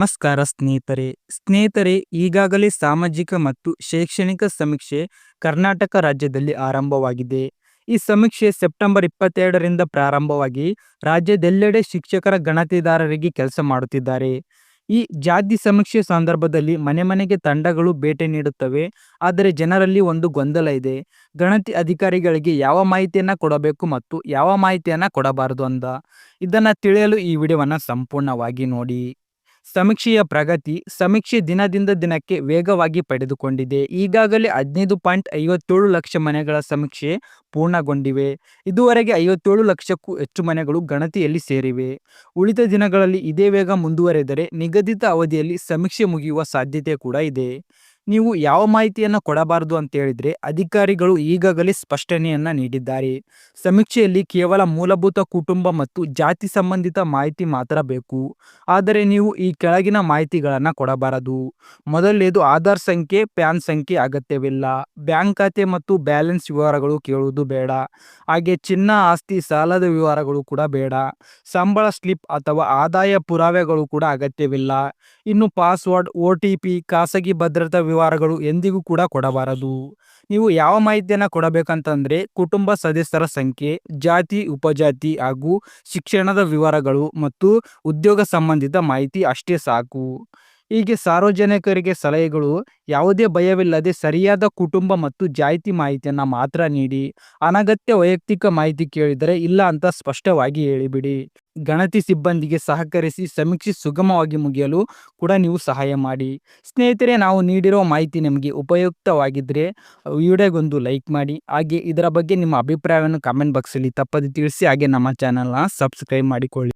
ನಮಸ್ಕಾರ ಸ್ನೇಹಿತರೆ. ಸ್ನೇಹಿತರೆ, ಈಗಾಗಲೇ ಸಾಮಾಜಿಕ ಮತ್ತು ಶೈಕ್ಷಣಿಕ ಸಮೀಕ್ಷೆ ಕರ್ನಾಟಕ ರಾಜ್ಯದಲ್ಲಿ ಆರಂಭವಾಗಿದೆ. ಈ ಸಮೀಕ್ಷೆ ಸೆಪ್ಟೆಂಬರ್ ಇಪ್ಪತ್ತೆರಡರಿಂದ ಪ್ರಾರಂಭವಾಗಿ ರಾಜ್ಯದೆಲ್ಲೆಡೆ ಶಿಕ್ಷಕರ ಗಣತಿದಾರರಿಗೆ ಕೆಲಸ ಮಾಡುತ್ತಿದ್ದಾರೆ. ಈ ಜಾತಿ ಸಮೀಕ್ಷೆ ಸಂದರ್ಭದಲ್ಲಿ ಮನೆ ಮನೆಗೆ ತಂಡಗಳು ಭೇಟಿ ನೀಡುತ್ತವೆ. ಆದರೆ ಜನರಲ್ಲಿ ಒಂದು ಗೊಂದಲ ಇದೆ. ಗಣತಿ ಅಧಿಕಾರಿಗಳಿಗೆ ಯಾವ ಮಾಹಿತಿಯನ್ನು ಕೊಡಬೇಕು ಮತ್ತು ಯಾವ ಮಾಹಿತಿಯನ್ನು ಕೊಡಬಾರದು ಅಂದ. ಇದನ್ನು ತಿಳಿಯಲು ಈ ವಿಡಿಯೋವನ್ನು ಸಂಪೂರ್ಣವಾಗಿ ನೋಡಿ. ಸಮೀಕ್ಷೆಯ ಪ್ರಗತಿ ಸಮೀಕ್ಷೆ ದಿನದಿಂದ ದಿನಕ್ಕೆ ವೇಗವಾಗಿ ಪಡೆದುಕೊಂಡಿದೆ. ಈಗಾಗಲೇ ಹದಿನೈದು ಪಾಯಿಂಟ್ ಐವತ್ತೇಳು ಲಕ್ಷ ಮನೆಗಳ ಸಮೀಕ್ಷೆ ಪೂರ್ಣಗೊಂಡಿವೆ. ಇದುವರೆಗೆ ಐವತ್ತೇಳು ಲಕ್ಷಕ್ಕೂ ಹೆಚ್ಚು ಮನೆಗಳು ಗಣತಿಯಲ್ಲಿ ಸೇರಿವೆ. ಉಳಿದ ದಿನಗಳಲ್ಲಿ ಇದೇ ವೇಗ ಮುಂದುವರೆದರೆ ನಿಗದಿತ ಅವಧಿಯಲ್ಲಿ ಸಮೀಕ್ಷೆ ಮುಗಿಯುವ ಸಾಧ್ಯತೆ ಕೂಡ ಇದೆ. ನೀವು ಯಾವ ಮಾಹಿತಿಯನ್ನು ಕೊಡಬಾರದು ಅಂತ ಹೇಳಿದ್ರೆ ಅಧಿಕಾರಿಗಳು ಈಗಾಗಲೇ ಸ್ಪಷ್ಟನೆಯನ್ನ ನೀಡಿದ್ದಾರೆ. ಸಮೀಕ್ಷೆಯಲ್ಲಿ ಕೇವಲ ಮೂಲಭೂತ ಕುಟುಂಬ ಮತ್ತು ಜಾತಿ ಸಂಬಂಧಿತ ಮಾಹಿತಿ ಮಾತ್ರ ಬೇಕು. ಆದರೆ ನೀವು ಈ ಕೆಳಗಿನ ಮಾಹಿತಿಗಳನ್ನು ಕೊಡಬಾರದು. ಮೊದಲನೇದು ಆಧಾರ್ ಸಂಖ್ಯೆ, ಪ್ಯಾನ್ ಸಂಖ್ಯೆ ಅಗತ್ಯವಿಲ್ಲ. ಬ್ಯಾಂಕ್ ಖಾತೆ ಮತ್ತು ಬ್ಯಾಲೆನ್ಸ್ ವಿವರಗಳು ಕೇಳುವುದು ಬೇಡ. ಹಾಗೆ ಚಿನ್ನ, ಆಸ್ತಿ, ಸಾಲದ ವಿವರಗಳು ಕೂಡ ಬೇಡ. ಸಂಬಳ ಸ್ಲಿಪ್ ಅಥವಾ ಆದಾಯ ಪುರಾವೆಗಳು ಕೂಡ ಅಗತ್ಯವಿಲ್ಲ. ಇನ್ನು ಪಾಸ್ವರ್ಡ್, ಒ ಖಾಸಗಿ ಭದ್ರತಾ ವಿವರಗಳು ಎಂದಿಗೂ ಕೂಡ ಕೊಡಬಾರದು. ನೀವು ಯಾವ ಮಾಹಿತಿಯನ್ನು ಕೊಡಬೇಕಂತಂದ್ರೆ ಕುಟುಂಬ ಸದಸ್ಯರ ಸಂಖ್ಯೆ, ಜಾತಿ, ಉಪಜಾತಿ ಹಾಗೂ ಶಿಕ್ಷಣದ ವಿವರಗಳು ಮತ್ತು ಉದ್ಯೋಗ ಸಂಬಂಧಿತ ಮಾಹಿತಿ ಅಷ್ಟೇ ಸಾಕು. ಹೀಗೆ ಸಾರ್ವಜನಿಕರಿಗೆ ಸಲಹೆಗಳು ಯಾವುದೇ ಭಯವಿಲ್ಲದೆ ಸರಿಯಾದ ಕುಟುಂಬ ಮತ್ತು ಜಾಹಿತಿ ಮಾಹಿತಿಯನ್ನು ಮಾತ್ರ ನೀಡಿ, ಅನಗತ್ಯ ವೈಯಕ್ತಿಕ ಮಾಹಿತಿ ಕೇಳಿದರೆ ಇಲ್ಲ ಅಂತ ಸ್ಪಷ್ಟವಾಗಿ ಹೇಳಿಬಿಡಿ. ಗಣತಿ ಸಿಬ್ಬಂದಿಗೆ ಸಹಕರಿಸಿ ಸಮೀಕ್ಷೆ ಸುಗಮವಾಗಿ ಮುಗಿಯಲು ಕೂಡ ನೀವು ಸಹಾಯ ಮಾಡಿ. ಸ್ನೇಹಿತರೆ, ನಾವು ನೀಡಿರೋ ಮಾಹಿತಿ ನಿಮಗೆ ಉಪಯುಕ್ತವಾಗಿದ್ದರೆ ವಿಡಿಯೋಗೊಂದು ಲೈಕ್ ಮಾಡಿ. ಹಾಗೆ ಇದರ ಬಗ್ಗೆ ನಿಮ್ಮ ಅಭಿಪ್ರಾಯವನ್ನು ಕಾಮೆಂಟ್ ಬಾಕ್ಸಲ್ಲಿ ತಪ್ಪದೆ ತಿಳಿಸಿ, ಹಾಗೆ ನಮ್ಮ ಚಾನಲ್ನ ಸಬ್ಸ್ಕ್ರೈಬ್ ಮಾಡಿಕೊಳ್ಳಿ.